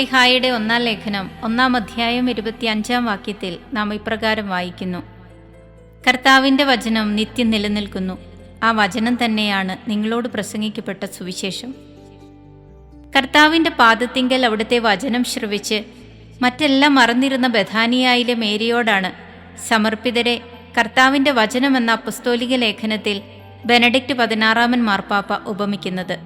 പത്രോസ് ലിഹായുടെ ഒന്നാം ലേഖനം ഒന്നാം അധ്യായം ഇരുപത്തിയഞ്ചാം വാക്യത്തിൽ നാം ഇപ്രകാരം വായിക്കുന്നു. കർത്താവിന്റെ വചനം നിത്യം നിലനിൽക്കുന്നു. ആ വചനം തന്നെയാണ് നിങ്ങളോട് പ്രസംഗിക്കപ്പെട്ട സുവിശേഷം. കർത്താവിന്റെ പാദത്തിങ്കൽ അവിടുത്തെ വചനം ശ്രവിച്ച് മറ്റെല്ലാം മറന്നിരുന്ന ബഥാനിയായിലെ മേരിയോടാണ് സമർപ്പിതരെ കർത്താവിന്റെ എന്ന അപ്പസ്തോലിക ലേഖനത്തിൽ ബെനഡിക്റ്റ് പതിനാറാമൻ മാർപ്പാപ്പ ഉപമിക്കുന്നത്.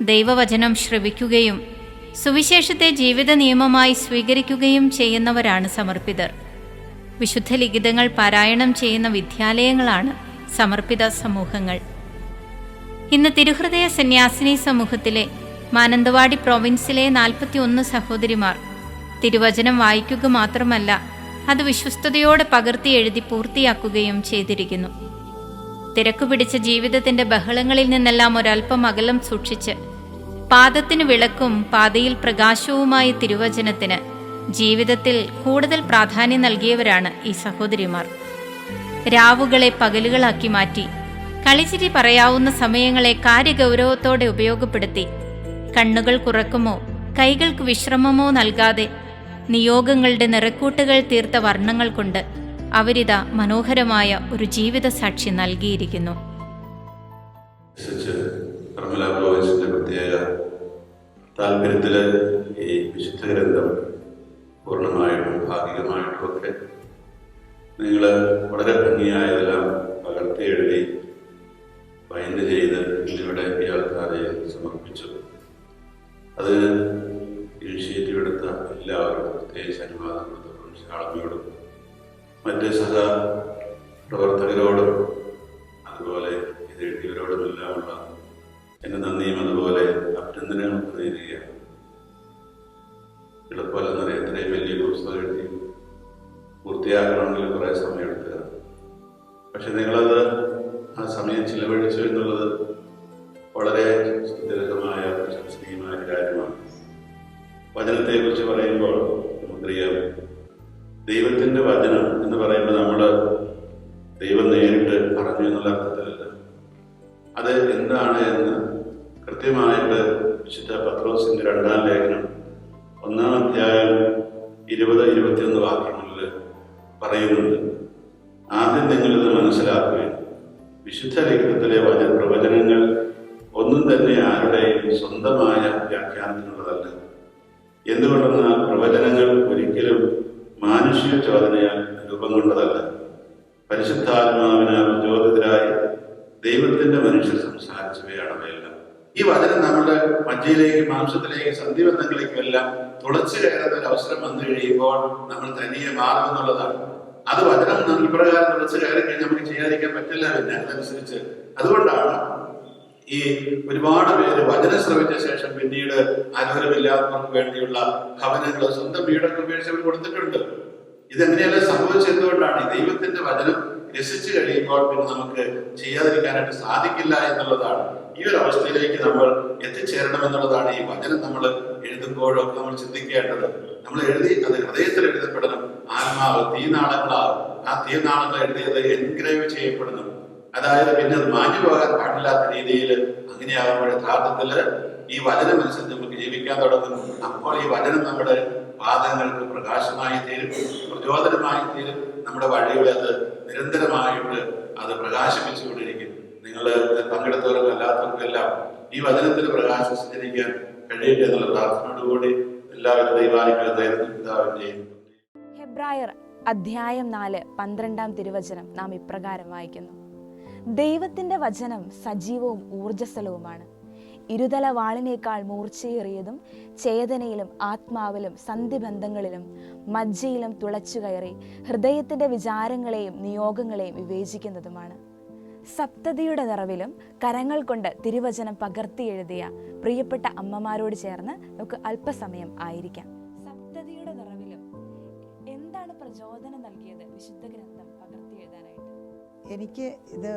ദൈവവചനം ശ്രവിക്കുകയും സുവിശേഷത്തെ ജീവിത നിയമമായി സ്വീകരിക്കുകയും ചെയ്യുന്നവരാണ് സമർപ്പിതർ. വിശുദ്ധ ലിഖിതങ്ങൾ പാരായണം ചെയ്യുന്ന വിദ്യാലയങ്ങളാണ് സമർപ്പിത സമൂഹങ്ങൾ. ഇന്ന് തിരുഹൃദയ സന്യാസിനി സമൂഹത്തിലെ മാനന്തവാടി പ്രൊവിൻസിലെ നാൽപ്പത്തിയൊന്ന് സഹോദരിമാർ തിരുവചനം വായിക്കുക മാത്രമല്ല അത് വിശ്വസ്തയോടെ പകർത്തി എഴുതി പൂർത്തിയാക്കുകയും ചെയ്തിരിക്കുന്നു. തിരക്കു പിടിച്ച ജീവിതത്തിന്റെ ബഹളങ്ങളിൽ നിന്നെല്ലാം ഒരൽപ്പം അകലം സൂക്ഷിച്ച് പാദത്തിന് വിളക്കും പാതയിൽ പ്രകാശവുമായ തിരുവചനത്തിന്. ജീവിതത്തിൽ കൂടുതൽ പ്രാധാന്യം നൽകിയവരാണ് ഈ സഹോദരിമാർ. രാവുകളെ പകലുകളാക്കി മാറ്റി കളിച്ചിരി പറയാവുന്ന സമയങ്ങളെ കാര്യഗൗരവത്തോടെ ഉപയോഗപ്പെടുത്തി. കണ്ണുകൾ കുറക്കുമോ കൈകൾക്ക് വിശ്രമമോ നൽകാതെ നിയോഗങ്ങളുടെ നിറക്കൂട്ടുകൾ തീർത്ത വർണങ്ങൾ കൊണ്ട് അവരിത മനോഹരമായ ഒരു ജീവിത സാക്ഷി നൽകിയിരിക്കുന്നു പ്രത്യേക താല്പര്യത്തിൽ ഈ വിശുദ്ധ ഗ്രന്ഥം പൂർണമായിട്ടും ഭാഗികമായിട്ടും ഒക്കെ നിങ്ങൾ വളരെ ഭംഗിയായതെല്ലാം പകർത്തി എഴുതി ബൈൻഡ് ചെയ്ത് ഇവിടെ ആൾക്കാരെ സമർപ്പിച്ചു. അത് ഇനിഷ്യേറ്റീവ് എടുത്ത എല്ലാവരും പ്രത്യേകിച്ച് അനുവാദം കൊടുത്ത ശാളമിയോടും മറ്റ് സഹ സുദീർഘമായ പ്രശംസനീയമായ കാര്യമാണ്. വചനത്തെക്കുറിച്ച് പറയുമ്പോൾ നമുക്കറിയാം. ദൈവത്തിന്റെ വചനം എന്ന് പറയുമ്പോൾ നമ്മൾ ആരുടെയും സ്വന്തമായ വ്യാഖ്യാനത്തിനുള്ളതല്ല. എന്തുകൊണ്ടെന്നാൽ പ്രവചനങ്ങൾ ഒരിക്കലും മാനുഷിക ചോദനയാൽ രൂപം കൊണ്ടതല്ല. പരിശുദ്ധാത്മാവിന് പ്രചോദിതരായി ദൈവത്തിന്റെ മനുഷ്യർ സംസാരിച്ചവയാണ് അവയെല്ലാം. ഈ വചനം നമ്മുടെ മജ്ജയിലേക്ക് മാംസത്തിലേക്ക് സന്ധിബന്ധങ്ങളിലേക്കും എല്ലാം തുളച്ചു കയറുന്ന ഒരു അവസരം വന്നു കഴിയുമ്പോൾ നമ്മൾ തനിയെ മാറുമെന്നുള്ളതാണ്. അത് വചനം ഇപ്രകാരം തുളച്ചു കയറി കഴിഞ്ഞാൽ നമുക്ക് ചെയ്യാതിരിക്കാൻ പറ്റില്ല പിന്നെ. അതനുസരിച്ച് അതുകൊണ്ടാണ് ഈ ഒരുപാട് പേര് വചനം ശ്രമിച്ച ശേഷം പിന്നീട് അനുഗ്രഹമില്ലാത്തവർക്ക് വേണ്ടിയുള്ള ഭവനങ്ങൾ സ്വന്തം വീടൊക്കെ ഉപേക്ഷിച്ച് കൊടുത്തിട്ടുണ്ട്. ഇതെങ്ങനെയല്ല സംഭവിച്ചതുകൊണ്ടാണ് ഈ ദൈവത്തിന്റെ വചനം രസിച്ചു കഴിയുമ്പോൾ പിന്നെ നമുക്ക് ചെയ്യാതിരിക്കാനായിട്ട് സാധിക്കില്ല എന്നുള്ളതാണ്. ഈ ഒരു അവസ്ഥയിലേക്ക് നമ്മൾ എത്തിച്ചേരണം എന്നുള്ളതാണ് ഈ വചനം നമ്മൾ എഴുതുമ്പോഴൊക്കെ നമ്മൾ ചിന്തിക്കേണ്ടത്. നമ്മൾ എഴുതി അത് ഹൃദയത്തിൽ എഴുതപ്പെടണം. ആത്മാവ് തീനാളങ്ങളാവും ആ തീനാളങ്ങൾ എഴുതിയത് എൻഗ്രേവ് ചെയ്യപ്പെടണം. അതായത് പിന്നെ അത് മാഞ്ഞു പോകാൻ പാടില്ലാത്ത രീതിയിൽ അങ്ങനെയാകുമ്പോൾ യഥാർത്ഥത്തിൽ ഈ വചനം അനുസരിച്ച് നമുക്ക് ജീവിക്കാൻ തുടങ്ങും അപ്പോൾ ഈ വചനം നമ്മുടെ പാദങ്ങൾക്ക് പ്രകാശമായി തീരും പ്രചോദനമായി തീരും. നമ്മുടെ വഴികളെ അത് നിരന്തരമായിട്ട് അത് പ്രകാശിപ്പിച്ചുകൊണ്ടിരിക്കും. നിങ്ങൾ പങ്കെടുത്തവർക്കും അല്ലാത്തവർക്കെല്ലാം ഈ വചനത്തിൽ പ്രകാശം സഞ്ചരിക്കാൻ കഴിയട്ടെ എന്നുള്ള പ്രാർത്ഥനയോടുകൂടി എല്ലാവരും ദൈവാനുഗ്രഹത്തായിരുന്നു ഹെബ്രായർ അധ്യായം നാല് പന്ത്രണ്ടാം തിരുവചനം നാം ഇപ്രകാരം വായിക്കുന്നു. ദൈവത്തിന്റെ വചനം സജീവവും ഊർജസ്വലവുമാണ് ഇരുതല വാളിനേക്കാൾ മൂർച്ചയേറിയതും ചേതനയിലും ആത്മാവിലും സന്ധിബന്ധങ്ങളിലും മജ്ജയിലും തുളച്ചു കയറി ഹൃദയത്തിന്റെ വിചാരങ്ങളെയും നിയോഗങ്ങളെയും വിവേചിക്കുന്നതുമാണ്. സപ്തതിയുടെ നിറവിലും കരങ്ങൾ കൊണ്ട് തിരുവചനം പകർത്തി എഴുതിയ പ്രിയപ്പെട്ട അമ്മമാരോട് ചേർന്ന് നമുക്ക് അല്പസമയം ആയിരിക്കാം. സപ്തതിയുടെ നിറവിലും എന്താണ് പ്രചോദനം നൽകിയത് വിശുദ്ധ ഗ്രന്ഥം? എനിക്ക് ഇത്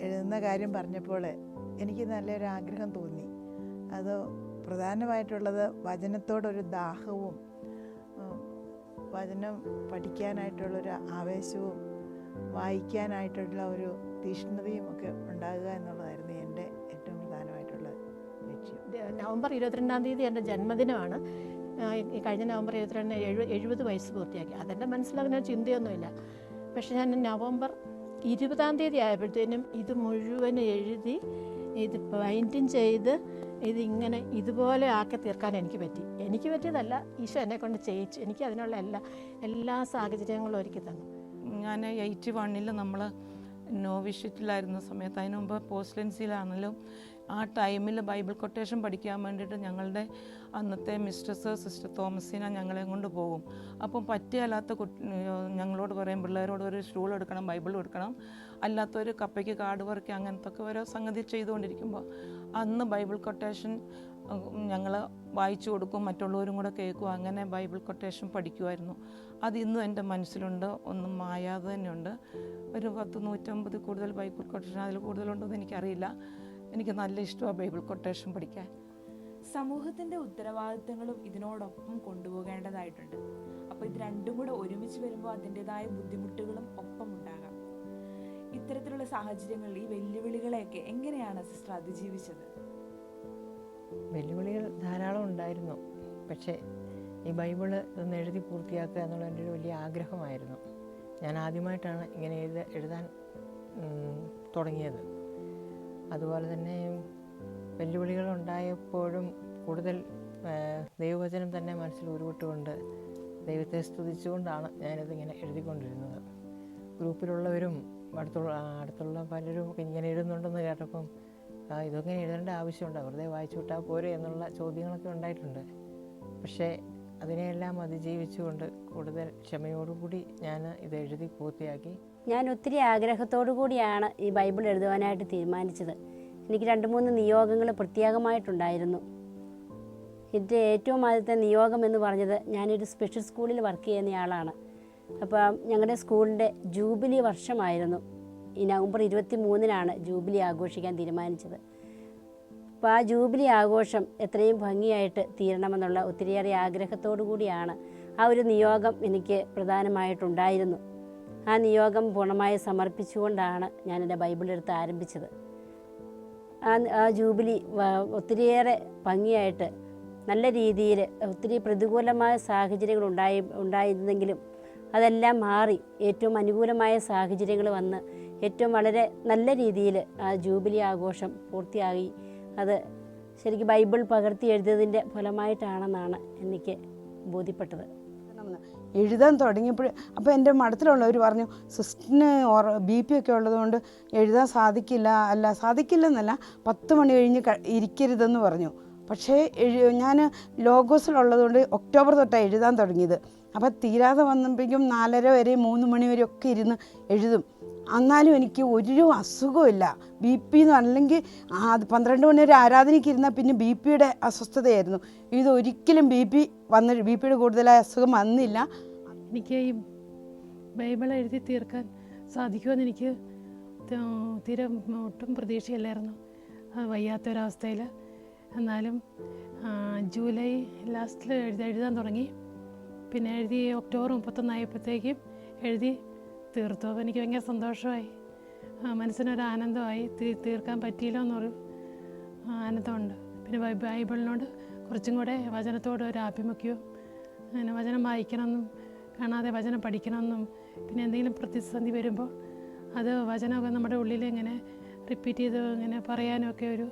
എഴുതുന്ന കാര്യം പറഞ്ഞപ്പോൾ എനിക്ക് നല്ലൊരു ആഗ്രഹം തോന്നി. അത് പ്രധാനമായിട്ടുള്ളത് വചനത്തോടൊരു ദാഹവും വചനം പഠിക്കാനായിട്ടുള്ളൊരു ആവേശവും വായിക്കാനായിട്ടുള്ള ഒരു തീഷ്ണതയും ഒക്കെ ഉണ്ടാകുക എന്നുള്ളതായിരുന്നു എന്റെ ഏറ്റവും പ്രധാനമായിട്ടുള്ള ലക്ഷ്യം. നവംബർ ഇരുപത്തിരണ്ടാം തീയതി എന്റെ ജന്മദിനമാണ്. ഈ കഴിഞ്ഞ നവംബർ ഇരുപത്തിരണ്ടിന് എഴു എഴുപത് വയസ്സ് പൂർത്തിയാക്കി. അതെന്റെ മനസ്സിലങ്ങനെ ചിന്തയൊന്നുമില്ല. പക്ഷേ ഞാൻ നവംബർ ഇരുപതാം തീയതി ആയപ്പോഴത്തേനും ഇത് മുഴുവൻ എഴുതി ഇത് പെയിന്റിങ് ചെയ്ത് ഇതിങ്ങനെ ഇതുപോലെ ആക്കി തീർക്കാൻ എനിക്ക് പറ്റി. എനിക്ക് പറ്റിയതല്ല ഈശോ എന്നെ കൊണ്ട് ചെയ്യിച്ചു. എനിക്ക് അതിനുള്ള എല്ലാ എല്ലാ സാഹചര്യങ്ങളും ഒരുക്കി തന്നു. ഞാൻ എയ്റ്റി വണ്ണിൽ നമ്മൾ നോവിഷ്യറ്റിലായിരുന്ന സമയത്ത് അതിനുമുമ്പ് മുമ്പ് പോസ്റ്റൻസിയിലാണെങ്കിലും ആ ടൈമിൽ ബൈബിൾ കൊട്ടേഷൻ പഠിക്കാൻ വേണ്ടിയിട്ട് ഞങ്ങളുടെ അന്നത്തെ മിസ്റ്റസ് സിസ്റ്റർ തോമസിന ഞങ്ങളെ കൊണ്ട് പോകും. അപ്പം പറ്റിയല്ലാത്ത ഞങ്ങളോട് പറയും പിള്ളേരോട് ഒരു സ്റ്റൂൾ എടുക്കണം ബൈബിൾ എടുക്കണം. അല്ലാത്തൊരു കപ്പയ്ക്ക് കാർഡ് വർക്ക് അങ്ങനത്തെ ഒക്കെ ഓരോ സംഗതി ചെയ്തുകൊണ്ടിരിക്കുമ്പോൾ അന്ന് ബൈബിൾ കൊട്ടേഷൻ ഞങ്ങൾ വായിച്ചു കൊടുക്കും മറ്റുള്ളവരും കൂടെ കേൾക്കും. അങ്ങനെ ബൈബിൾ കൊട്ടേഷൻ പഠിക്കുമായിരുന്നു. അത് ഇന്നും എന്റെ മനസ്സിലുണ്ട് ഒന്നും മായാതെ തന്നെയുണ്ട്. ഒരു പത്ത് നൂറ്റമ്പത് കൂടുതൽ ബൈബിൾ കൊട്ടേഷൻ അതിൽ കൂടുതലുണ്ടോ എന്ന് എനിക്കറിയില്ല. എനിക്ക് നല്ല ഇഷ്ടമാണ് ബൈബിൾ കൊട്ടേഷൻ പഠിക്കാൻ. സമൂഹത്തിന്റെ ഉത്തരവാദിത്തങ്ങളും ഇതിനോടൊപ്പം കൊണ്ടുപോകേണ്ടതായിട്ടുണ്ട്. അപ്പോൾ ഇത് രണ്ടും കൂടെ ഒരുമിച്ച് വരുമ്പോൾ അതിന്റെതായ ബുദ്ധിമുട്ടുകളും ഒപ്പം ഉണ്ടാകാം ഇത്തരത്തിലുള്ള സാഹചര്യങ്ങളിൽ ഈ വെല്ലുവിളികളെയൊക്കെ എങ്ങനെയാണ് സിസ്റ്റർ അതിജീവിച്ചത്? വെല്ലുവിളികൾ ധാരാളം ഉണ്ടായിരുന്നു. പക്ഷേ ഈ ബൈബിൾ ഒന്ന് എഴുതി പൂർത്തിയാക്കുക എന്നുള്ള എന്റെ ഒരു വലിയ ആഗ്രഹമായിരുന്നു. ഞാൻ ആദ്യമായിട്ടാണ് ഇങ്ങനെ എഴുത എഴുതാൻ തുടങ്ങിയത്. അതുപോലെ തന്നെ വെല്ലുവിളികൾ ഉണ്ടായപ്പോഴും കൂടുതൽ ദൈവവചനം തന്നെ മനസ്സിൽ ഉരുവിട്ടുകൊണ്ട് ദൈവത്തെ സ്തുതിച്ചുകൊണ്ടാണ് ഞാനിതിങ്ങനെ എഴുതിക്കൊണ്ടിരുന്നത്. ഗ്രൂപ്പിലുള്ളവരും അടുത്തുള്ള അടുത്തുള്ള പലരും ഇങ്ങനെ എഴുതുന്നുണ്ടെന്ന് കേട്ടപ്പം ഇതൊക്കെ എഴുതേണ്ട ആവശ്യമുണ്ടോ. വെറുതെ വായിച്ചു വിട്ടാൽ പോരെ എന്നുള്ള ചോദ്യങ്ങളൊക്കെ ഉണ്ടായിട്ടുണ്ട്. പക്ഷേ അതിനെയെല്ലാം അതിജീവിച്ചുകൊണ്ട് കൂടുതൽ ക്ഷമയോടുകൂടി ഞാൻ ഇത് എഴുതി പൂർത്തിയാക്കി ഞാൻ ഒത്തിരി ആഗ്രഹത്തോടു കൂടിയാണ് ഈ ബൈബിൾ എഴുതുവാനായിട്ട് തീരുമാനിച്ചത്. എനിക്ക് രണ്ട് മൂന്ന് നിയോഗങ്ങൾ പ്രത്യേകമായിട്ടുണ്ടായിരുന്നു. എന്റെ ഏറ്റവും ആദ്യത്തെ നിയോഗം എന്ന് പറഞ്ഞത് ഞാനൊരു സ്പെഷ്യൽ സ്കൂളിൽ വർക്ക് ചെയ്യുന്നയാളാണ് അപ്പോൾ ഞങ്ങളുടെ സ്കൂളിന്റെ ജൂബിലി വർഷമായിരുന്നു. ഈ നവംബർ ഇരുപത്തി മൂന്നിനാണ് ജൂബിലി ആഘോഷിക്കാൻ തീരുമാനിച്ചത്. അപ്പോൾ ആ ജൂബിലി ആഘോഷം എത്രയും ഭംഗിയായിട്ട് തീരണമെന്നുള്ള ഒത്തിരിയേറെ ആഗ്രഹത്തോടു കൂടിയാണ് ആ ഒരു നിയോഗം എനിക്ക് പ്രധാനമായിട്ടുണ്ടായിരുന്നു. ആ നിയോഗം പൂർണമായി സമർപ്പിച്ചുകൊണ്ടാണ് ഞാൻ എന്റെ ബൈബിൾ എടുത്ത് ആരംഭിച്ചത്. ആ ആ ജൂബിലി ഒത്തിരിയേറെ ഭംഗിയായിട്ട് നല്ല രീതിയിൽ ഒത്തിരി പ്രതികൂലമായ സാഹചര്യങ്ങൾ ഉണ്ടായി ഉണ്ടായിരുന്നെങ്കിലും അതെല്ലാം മാറി ഏറ്റവും അനുകൂലമായ സാഹചര്യങ്ങൾ വന്ന് ഏറ്റവും വളരെ നല്ല രീതിയിൽ ആ ജൂബിലി ആഘോഷം പൂർത്തിയായി. അത് ശരിക്കും ബൈബിൾ പകർത്തി എഴുതിയതിന്റെ ഫലമായിട്ടാണെന്നാണ് എനിക്ക് ബോധ്യപ്പെട്ടത്. എഴുതാൻ തുടങ്ങിയപ്പോൾ അപ്പോൾ എന്റെ മഠത്തിലുള്ളവർ പറഞ്ഞു സിസ്റ്ററിന് ബി പി ഒക്കെ ഉള്ളതുകൊണ്ട് എഴുതാൻ സാധിക്കില്ല. അല്ല സാധിക്കില്ലെന്നല്ല പത്ത് മണി കഴിഞ്ഞ് ഇരിക്കരുതെന്ന് പറഞ്ഞു. പക്ഷേ ഞാൻ ലോഗോസിലുള്ളതുകൊണ്ട് ഒക്ടോബർ തൊട്ടാണ് എഴുതാൻ തുടങ്ങിയത്. അപ്പോൾ തീരാതെ വന്നപ്പോഴേക്കും നാലര വരെ മൂന്ന് മണി വരെ ഒക്കെ ഇരുന്ന് എഴുതും. എന്നാലും എനിക്ക് ഒരു അസുഖമില്ല ബി പി എന്ന് അല്ലെങ്കിൽ പന്ത്രണ്ട് മണി വരെ ആരാധനയ്ക്ക് ഇരുന്നാൽ പിന്നെ ബി പിയുടെ അസ്വസ്ഥതയായിരുന്നു. ഇതൊരിക്കലും ബി പി വന്ന ബി പിയുടെ കൂടുതലായ അസുഖം വന്നില്ല. എനിക്ക് ഈ ബൈബിൾ എഴുതി തീർക്കാൻ സാധിക്കുമെന്ന് എനിക്ക് തീരെ ഒട്ടും പ്രതീക്ഷയില്ലായിരുന്നു. വയ്യാത്തൊരവസ്ഥയിൽ എന്നാലും ജൂലൈ ലാസ്റ്റിൽ എഴുതി എഴുതാൻ തുടങ്ങി. പിന്നെ എഴുതി ഒക്ടോബർ മുപ്പത്തൊന്നായപ്പോഴത്തേക്കും എഴുതി തീർത്തു. അപ്പോൾ എനിക്ക് ഭയങ്കര സന്തോഷമായി. മനസ്സിനൊരു ആനന്ദമായി. തീ- തീർക്കാൻ പറ്റിയില്ലോ എന്നൊരു ആനന്ദമുണ്ട്. പിന്നെ ബൈബിളിനോട് കുറച്ചും കൂടെ വചനത്തോട് ഒരു ആഭിമുഖ്യവും അങ്ങനെ വചനം വായിക്കണമെന്നും കാണാതെ വചനം പഠിക്കണമെന്നും പിന്നെ എന്തെങ്കിലും പ്രതിസന്ധി വരുമ്പോൾ അത് വചനമൊക്കെ നമ്മുടെ ഉള്ളിൽ ഇങ്ങനെ റിപ്പീറ്റ് ചെയ്ത് ഇങ്ങനെ പറയാനൊക്കെ ഒരു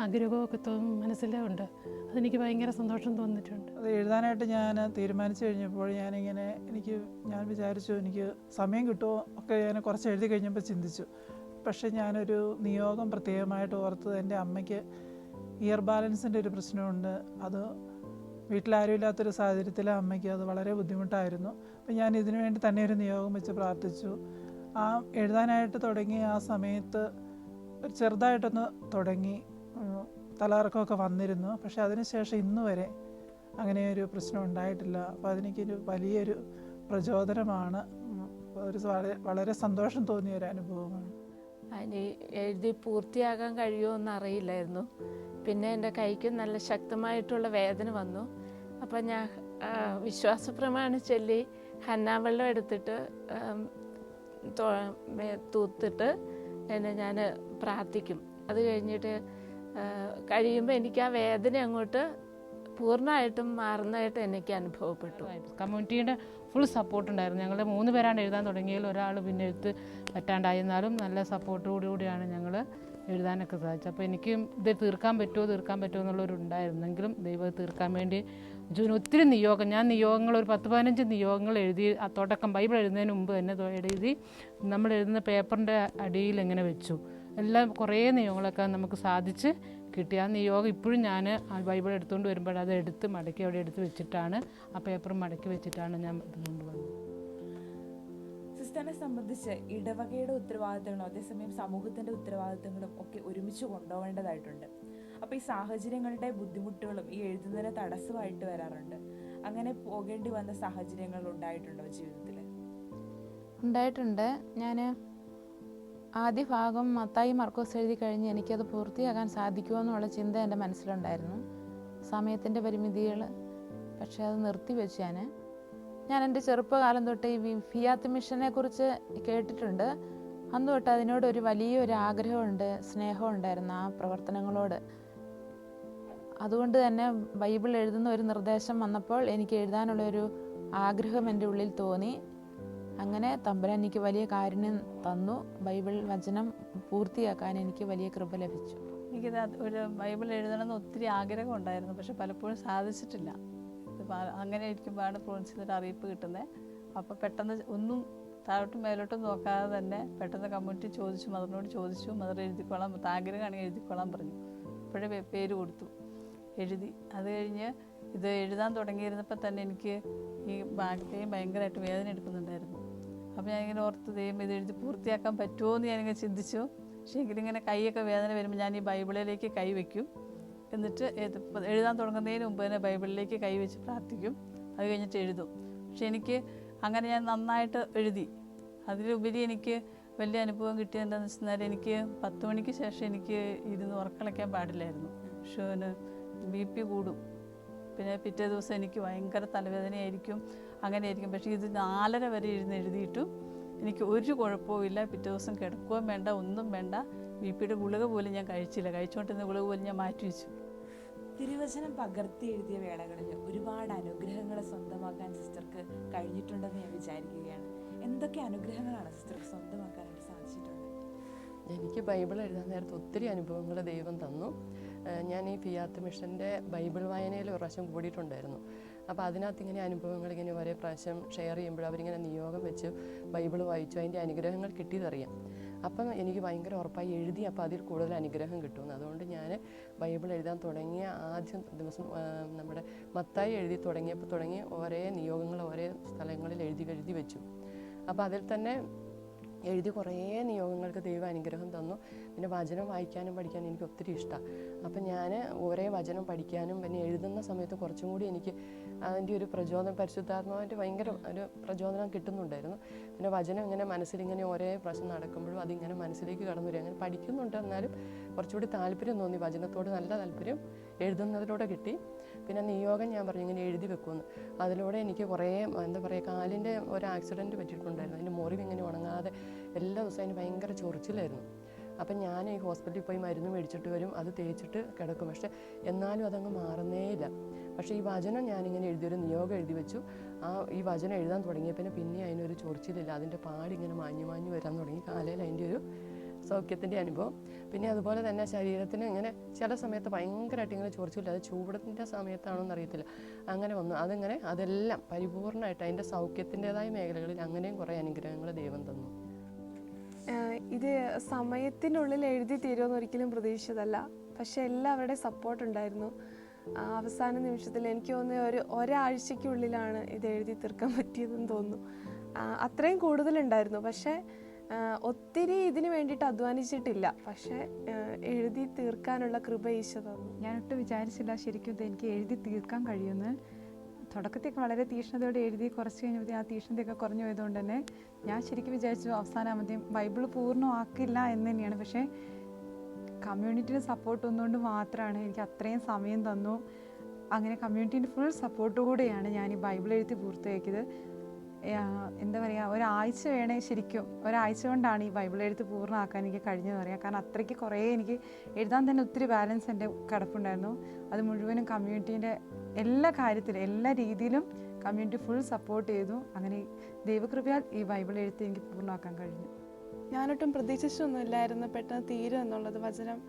ആഗ്രഹമൊക്കെ മനസ്സിലുണ്ട് അതെനിക്ക് ഭയങ്കര സന്തോഷം തോന്നിയിട്ടുണ്ട്. അത് എഴുതാനായിട്ട് ഞാൻ തീരുമാനിച്ചു കഴിഞ്ഞപ്പോൾ ഞാനിങ്ങനെ എനിക്ക് ഞാൻ വിചാരിച്ചു എനിക്ക് സമയം കിട്ടുമോ ഒക്കെ ഞാൻ കുറച്ച് എഴുതി കഴിഞ്ഞപ്പോൾ ചിന്തിച്ചു. പക്ഷേ ഞാനൊരു നിയോഗം പ്രത്യേകമായിട്ട് ഓർത്തത് എന്റെ അമ്മയ്ക്ക് ഇയർ ബാലൻസിന്റെ ഒരു പ്രശ്നമുണ്ട്. അത് വീട്ടിലാരും ഇല്ലാത്തൊരു സാഹചര്യത്തിൽ അമ്മയ്ക്ക് അത് വളരെ ബുദ്ധിമുട്ടായിരുന്നു. അപ്പം ഞാൻ ഇതിനു വേണ്ടി തന്നെ ഒരു നിയോഗം വെച്ച് പ്രാർത്ഥിച്ചു. ആ എഴുതാനായിട്ട് തുടങ്ങിയ ആ സമയത്ത് ഒരു ചെറുതായിട്ടൊന്ന് തുടങ്ങി. തലകറക്കമൊക്കെ വന്നിരുന്നു. പക്ഷേ അതിനുശേഷം ഇന്ന് വരെ അങ്ങനെ ഒരു പ്രശ്നം ഉണ്ടായിട്ടില്ല. അപ്പോൾ അതെനിക്കൊരു വലിയൊരു പ്രചോദനമാണ്. ഒരു വളരെ സന്തോഷം തോന്നിയ ഒരു അനുഭവമാണ്. അതിന് എഴുതി പൂർത്തിയാകാൻ കഴിയുമോ എന്നറിയില്ലായിരുന്നു. പിന്നെ എന്റെ കൈക്ക് നല്ല ശക്തമായിട്ടുള്ള വേദന വന്നു. അപ്പം ഞാൻ വിശ്വാസപ്രമാണ് ചൊല്ലി ഹന്നാവെള്ളം എടുത്തിട്ട് തൂത്തിട്ട് എന്നെ ഞാൻ പ്രാർത്ഥിക്കും. അത് കഴിഞ്ഞിട്ട് കഴിയുമ്പോൾ എനിക്ക് ആ വേദന അങ്ങോട്ട് പൂർണമായിട്ടും മാറുന്നതായിട്ട് എനിക്ക് അനുഭവപ്പെട്ടു. കമ്മ്യൂണിറ്റിയുടെ ഫുൾ സപ്പോർട്ട് ഉണ്ടായിരുന്നു. ഞങ്ങൾ മൂന്ന് പേരാണ് എഴുതാൻ തുടങ്ങിയതിൽ ഒരാൾ പിന്നെ എഴുത്ത് പറ്റാണ്ടായിരുന്നാലും നല്ല സപ്പോർട്ടോടുകൂടിയാണ് ഞങ്ങൾ എഴുതാനൊക്കെ സാധിച്ചത്. അപ്പോൾ എനിക്ക് ഇത് തീർക്കാൻ പറ്റുമോ തീർക്കാൻ പറ്റുമോ എന്നുള്ളൊരുണ്ടായിരുന്നെങ്കിലും ദൈവം തീർക്കാൻ വേണ്ടി ജൂന് ഒത്തിരി നിയോഗം ഞാൻ നിയോഗങ്ങൾ ഒരു പത്ത് പതിനഞ്ച് നിയോഗങ്ങൾ എഴുതി ആ തുടക്കം ബൈബിൾ എഴുതുന്നതിന് മുമ്പ് തന്നെ എഴുതി നമ്മൾ എഴുതുന്ന പേപ്പറിന്റെ അടിയിൽ എങ്ങനെ വെച്ചു. എല്ലാം കുറേ നിയോഗങ്ങളൊക്കെ നമുക്ക് സാധിച്ച് കിട്ടി ആ നിയോഗം ഇപ്പോഴും ഞാൻ ആ ബൈബിൾ എടുത്തുകൊണ്ട് വരുമ്പോൾ അത് എടുത്ത് മടക്കി അവിടെ എടുത്ത് വെച്ചിട്ടാണ് ആ പേപ്പർ മടക്കി വെച്ചിട്ടാണ് ഞാൻ ഇത് കൊണ്ടുവന്നത്. സിസ്റ്ററിനെ സംബന്ധിച്ച് ഇടവകയുടെ ഉത്തരവാദിത്തങ്ങളും അതേസമയം സമൂഹത്തിന്റെ ഉത്തരവാദിത്തങ്ങളും ഒക്കെ ഒരുമിച്ച് കൊണ്ടുപോകേണ്ടതായിട്ടുണ്ട്. അപ്പോൾ ഈ സാഹചര്യങ്ങളുടെ ബുദ്ധിമുട്ടുകളും ഈ എഴുതുന്നതിന് തടസ്സമായിട്ട് വരാറുണ്ട്. അങ്ങനെ പോകേണ്ടി വന്ന സാഹചര്യങ്ങൾ ഉണ്ടായിട്ടുണ്ടോ ജീവിതത്തിൽ ഉണ്ടായിട്ടുണ്ട്. ഞാൻ ആദ്യ ഭാഗം മത്തായി മർക്കോസ് എഴുതി കഴിഞ്ഞ് എനിക്കത് പൂർത്തിയാക്കാൻ സാധിക്കുമോ എന്നുള്ള ചിന്ത എന്റെ മനസ്സിലുണ്ടായിരുന്നു. സമയത്തിന്റെ പരിമിതികൾ പക്ഷേ അത് നിർത്തിവെച്ച് ഞാൻ ഞാൻ എന്റെ ചെറുപ്പകാലം തൊട്ട് ഈ ഫിയാത്ത് മിഷനെ കുറിച്ച് കേട്ടിട്ടുണ്ട്. അന്ന് തൊട്ട് അതിനോട് ഒരു വലിയൊരു ആഗ്രഹമുണ്ട് സ്നേഹം ഉണ്ടായിരുന്നു ആ പ്രവർത്തനങ്ങളോട്. അതുകൊണ്ട് തന്നെ ബൈബിൾ എഴുതുന്ന ഒരു നിർദ്ദേശം വന്നപ്പോൾ എനിക്ക് എഴുതാനുള്ളൊരു ആഗ്രഹം എന്റെ ഉള്ളിൽ തോന്നി. അങ്ങനെ തമ്പുരാൻ എനിക്ക് വലിയ കാരുണ്യം തന്നു. ബൈബിൾ വചനം പൂർത്തിയാക്കാൻ എനിക്ക് വലിയ കൃപ ലഭിച്ചു. എനിക്കിത് ഒരു ബൈബിൾ എഴുതണമെന്ന് ഒത്തിരി ആഗ്രഹം ഉണ്ടായിരുന്നു. പക്ഷെ പലപ്പോഴും സാധിച്ചിട്ടില്ല. അങ്ങനെ ഇരിക്കുമ്പോഴാണ് ഒരു അറിയിപ്പ് കിട്ടുന്നത് അപ്പോൾ പെട്ടെന്ന് ഒന്നും താഴോട്ടും മേലോട്ടും നോക്കാതെ തന്നെ പെട്ടെന്ന് കമ്മ്യൂണിറ്റി ചോദിച്ചു മദറിനോട് ചോദിച്ചു മദർ എഴുതിക്കോളാം ആഗ്രഹമാണെങ്കിൽ എഴുതിക്കോളാം പറഞ്ഞു. അപ്പോഴേ പേര് കൊടുത്തു. എഴുതി. അത് കഴിഞ്ഞ് ഇത് എഴുതാൻ തുടങ്ങിയിരുന്നപ്പോൾ തന്നെ എനിക്ക് ഈ ഭാഗത്തെയും ഭയങ്കരമായിട്ട് വേദന എടുക്കുന്നുണ്ടായിരുന്നു. അപ്പോൾ ഞാനിങ്ങനെ ഓർത്ത് ദൈവം ഇത് എഴുതി പൂർത്തിയാക്കാൻ പറ്റുമോ എന്ന് ഞാനിങ്ങനെ ചിന്തിച്ചു. പക്ഷേ എങ്കിലിങ്ങനെ കൈയൊക്കെ വേദന വരുമ്പോൾ ഞാൻ ഈ ബൈബിളിലേക്ക് കൈ വയ്ക്കും എന്നിട്ട് എഴുതാൻ തുടങ്ങുന്നതിന് മുമ്പ് തന്നെ ബൈബിളിലേക്ക് കൈ വെച്ച് പ്രാർത്ഥിക്കും. അത് കഴിഞ്ഞിട്ട് എഴുതും. പക്ഷെ എനിക്ക് അങ്ങനെ ഞാൻ നന്നായിട്ട് എഴുതി. അതിലുപരി എനിക്ക് വലിയ അനുഭവം കിട്ടിയത് എന്താണെന്ന് വെച്ചാൽ എനിക്ക് പത്ത് മണിക്ക് ശേഷം എനിക്ക് ഇരുന്ന് ഉറക്കളയ്ക്കാൻ പാടില്ലായിരുന്നു. പക്ഷേ ബി പി കൂടും. പിന്നെ പിറ്റേ ദിവസം എനിക്ക് ഭയങ്കര തലവേദനയായിരിക്കും അങ്ങനെ ആയിരിക്കും പക്ഷേ ഇത് നാലര വരെ ഇരുന്ന് എഴുതിയിട്ടും എനിക്ക് ഒരു കുഴപ്പവും ഇല്ല. പിറ്റേ ദിവസം കിടക്കുകയും വേണ്ട ഒന്നും വേണ്ട. ബി പിയുടെ ഗുളിക പോലും ഞാൻ കഴിച്ചില്ല. കഴിച്ചുകൊണ്ടിരുന്ന ഗുളിക പോലും ഞാൻ മാറ്റി വെച്ചു. തിരുവചനം പകർത്തി എഴുതിയ വേളകളിൽ ഒരുപാട് അനുഗ്രഹങ്ങൾ സ്വന്തമാക്കാൻ സിസ്റ്റർക്ക് കഴിഞ്ഞിട്ടുണ്ടെന്ന് ഞാൻ വിചാരിക്കുകയാണ്. എന്തൊക്കെ അനുഗ്രഹങ്ങളാണ് സിസ്റ്റർക്ക് സ്വന്തമാക്കാനായിട്ട് സാധിച്ചിട്ടുള്ളത്? എനിക്ക് ബൈബിൾ എഴുതാൻ നേരത്തെ ഒത്തിരി അനുഭവങ്ങൾ ദൈവം തന്നു. ഞാൻ ഈ ഫിയാത്ത് മിഷന്റെ ബൈബിൾ വായനയിൽ ഒരു പ്രാവശ്യം കൂടിയിട്ടുണ്ടായിരുന്നു. അപ്പോൾ അതിനകത്ത് ഇങ്ങനെ അനുഭവങ്ങൾ ഇങ്ങനെ ഒരേ പ്രാവശ്യം ഷെയർ ചെയ്യുമ്പോൾ അവരിങ്ങനെ നിയോഗം വെച്ച് ബൈബിൾ വായിച്ചു അതിന്റെ അനുഗ്രഹങ്ങൾ കിട്ടിയതറിയാം. അപ്പം എനിക്ക് ഭയങ്കര ഉറപ്പായി എഴുതി അപ്പോൾ അതിൽ കൂടുതൽ അനുഗ്രഹം കിട്ടുമെന്ന്. അതുകൊണ്ട് ഞാൻ ബൈബിൾ എഴുതാൻ തുടങ്ങിയ ആദ്യം ദിവസം നമ്മുടെ മത്തായി എഴുതി തുടങ്ങിയപ്പോൾ തുടങ്ങി ഒരേ നിയോഗങ്ങൾ ഒരേ സ്ഥലങ്ങളിൽ എഴുതി എഴുതി വെച്ചു. അപ്പോൾ അതിൽ തന്നെ എഴുതി കുറേ നിയോഗങ്ങൾക്ക് ദൈവം അനുഗ്രഹം തന്നു. പിന്നെ വചനം വായിക്കാനും പഠിക്കാനും എനിക്ക് ഒത്തിരി ഇഷ്ടമാണ് അപ്പം ഞാൻ ഒരേ വചനം പഠിക്കാനും പിന്നെ എഴുതുന്ന സമയത്ത് കുറച്ചും കൂടി എനിക്ക് അതിന്റെ ഒരു പ്രചോദനം പരിശുദ്ധാത്മാവിന്റെ ഭയങ്കര ഒരു പ്രചോദനം കിട്ടുന്നുണ്ടായിരുന്നു. പിന്നെ വചനം ഇങ്ങനെ മനസ്സിലിങ്ങനെ ഒരേ പ്രശ്നം നടക്കുമ്പോഴും അതിങ്ങനെ മനസ്സിലേക്ക് കടന്നു വരും. അങ്ങനെ പഠിക്കുന്നുണ്ട് എന്നാലും കുറച്ചുകൂടി താല്പര്യം തോന്നി. വചനത്തോട് നല്ല താല്പര്യം എഴുതുന്നതിലൂടെ കിട്ടി. പിന്നെ നിയോഗം ഞാൻ പറഞ്ഞു ഇങ്ങനെ എഴുതി വെക്കുമെന്ന്. അതിലൂടെ എനിക്ക് കുറേ എന്താ പറയുക കാലിന്റെ ഒരു ആക്സിഡന്റ് പറ്റിയിട്ടുണ്ടായിരുന്നു. അതിന്റെ മുറിവ് ഇങ്ങനെ ഉണങ്ങാതെ എല്ലാ ദിവസവും അതിന് ഭയങ്കര ചൊറിച്ചിലായിരുന്നു. അപ്പം ഞാൻ ഈ ഹോസ്പിറ്റലിൽ പോയി മരുന്ന് മേടിച്ചിട്ട് വരും അത് തേച്ചിട്ട് കിടക്കും. പക്ഷെ എന്നാലും അതങ്ങ് മാറുന്നേയില്ല പക്ഷേ ഈ വചനം ഞാനിങ്ങനെ എഴുതിയൊരു നിയോഗം എഴുതി വെച്ചു. ആ ഈ വചനം എഴുതാൻ തുടങ്ങിയ പിന്നെ പിന്നെ അതിനൊരു ചൊറിച്ചിലില്ല. അതിന്റെ പാടിങ്ങനെ മാഞ്ഞു മാഞ്ഞു വരാൻ തുടങ്ങി. കാലയിൽ അതിന്റെ ഒരു സൗഖ്യത്തിന്റെ അനുഭവം. പിന്നെ അതുപോലെ തന്നെ ശരീരത്തിന് ഇങ്ങനെ ചില സമയത്ത് ഭയങ്കരമായിട്ട് ഇങ്ങനെ ചൊറിച്ചില്ല അത് ചൂടത്തിന്റെ സമയത്താണോന്ന് അറിയത്തില്ല. അങ്ങനെ വന്നു. അതിങ്ങനെ അതെല്ലാം പരിപൂർണമായിട്ട് അതിന്റെ സൗഖ്യത്തിന്റെതായ മേഖലകളിൽ അങ്ങനെയും കുറേ അനുഗ്രഹങ്ങൾ ദൈവം തന്നു. ഇത് സമയത്തിനുള്ളിൽ എഴുതി തീരുമെന്ന് ഒരിക്കലും പ്രതീക്ഷിച്ചതല്ല. പക്ഷേ എല്ലാവരുടെ സപ്പോർട്ട് ഉണ്ടായിരുന്നു. അവസാന നിമിഷത്തിൽ എനിക്ക് തോന്നിയ ഒരു ഒരാഴ്ചയ്ക്കുള്ളിലാണ് ഇത് എഴുതി തീർക്കാൻ പറ്റിയതെന്ന് തോന്നുന്നു. അത്രയും കൂടുതലുണ്ടായിരുന്നു. പക്ഷേ ഒത്തിരി ഇതിന് വേണ്ടിയിട്ട് അധ്വാനിച്ചിട്ടില്ല. പക്ഷേ എഴുതി തീർക്കാനുള്ള കൃപ ഈശോ തന്നു. ഞാനൊട്ട് വിചാരിച്ചില്ല ശരിക്കും ഇത് എനിക്ക് എഴുതി തീർക്കാൻ കഴിയുമെന്ന്. തുടക്കത്തിൽ വളരെ തീഷ്ണതയോടെ എഴുതി കുറച്ച് കഴിഞ്ഞപ്പോൾ ആ തീഷ്ണതയൊക്കെ കുറഞ്ഞു പോയതുകൊണ്ട് തന്നെ ഞാൻ ശരിക്കും വിചാരിച്ചു അവസാനമാകുമ്പോഴത്തേക്കും ബൈബിൾ പൂർണമാക്കില്ല എന്ന് തന്നെയാണ്. പക്ഷേ കമ്മ്യൂണിറ്റിയുടെ സപ്പോർട്ട് ഒന്നുകൊണ്ട് മാത്രമാണ് എനിക്ക് അത്രയും സമയം തന്നു. അങ്ങനെ കമ്മ്യൂണിറ്റീന്റെ ഫുൾ സപ്പോർട്ടോടെയാണ് ഞാൻ ഈ ബൈബിൾ എഴുതി പൂർത്തിയാക്കിയത്. എന്താ പറയുക ഒരാഴ്ച വേണേ ശരിക്കും. ഒരാഴ്ച കൊണ്ടാണ് ഈ ബൈബിൾ എഴുത്ത് പൂർണമാക്കാൻ എനിക്ക് കഴിഞ്ഞെന്ന് പറയാം. കാരണം അത്രയ്ക്ക് കുറേ എനിക്ക് എഴുതാൻ തന്നെ ഒത്തിരി ബാലൻസ് എന്റെ കിടപ്പുണ്ടായിരുന്നു. അത് മുഴുവനും കമ്മ്യൂണിറ്റീന്റെ എല്ലാ കാര്യത്തിലും എല്ലാ രീതിയിലും കമ്മ്യൂണിറ്റി ഫുൾ സപ്പോർട്ട് ചെയ്തു. അങ്ങനെ ദൈവകൃപയാൽ ഈ ബൈബിൾ എഴുത്ത് എനിക്ക് പൂർണമാക്കാൻ കഴിഞ്ഞു. ഞാനൊട്ടും പ്രതീക്ഷിച്ചൊന്നുമില്ലായിരുന്നു പെട്ടെന്ന് തീരും എന്നുള്ളത് വചനം.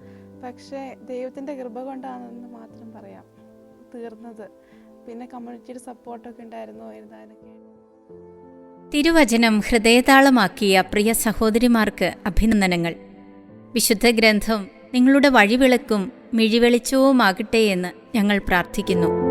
പക്ഷേ ദൈവത്തിന്റെ കൃപ കൊണ്ടാണെന്ന് മാത്രം പറയാം. തീർന്നത്. പിന്നെ കമ്മ്യൂണിറ്റിയുടെ സപ്പോർട്ടൊക്കെ ഉണ്ടായിരുന്നു? എഴുതാനൊക്കെ. തിരുവചനം ഹൃദയതാളമാക്കിയ പ്രിയ സഹോദരിമാർക്ക് അഭിനന്ദനങ്ങൾ. വിശുദ്ധ ഗ്രന്ഥം നിങ്ങളുടെ വഴിവിളക്കും മിഴിവെളിച്ചവുമാകട്ടെ എന്ന് ഞങ്ങൾ പ്രാർത്ഥിക്കുന്നു.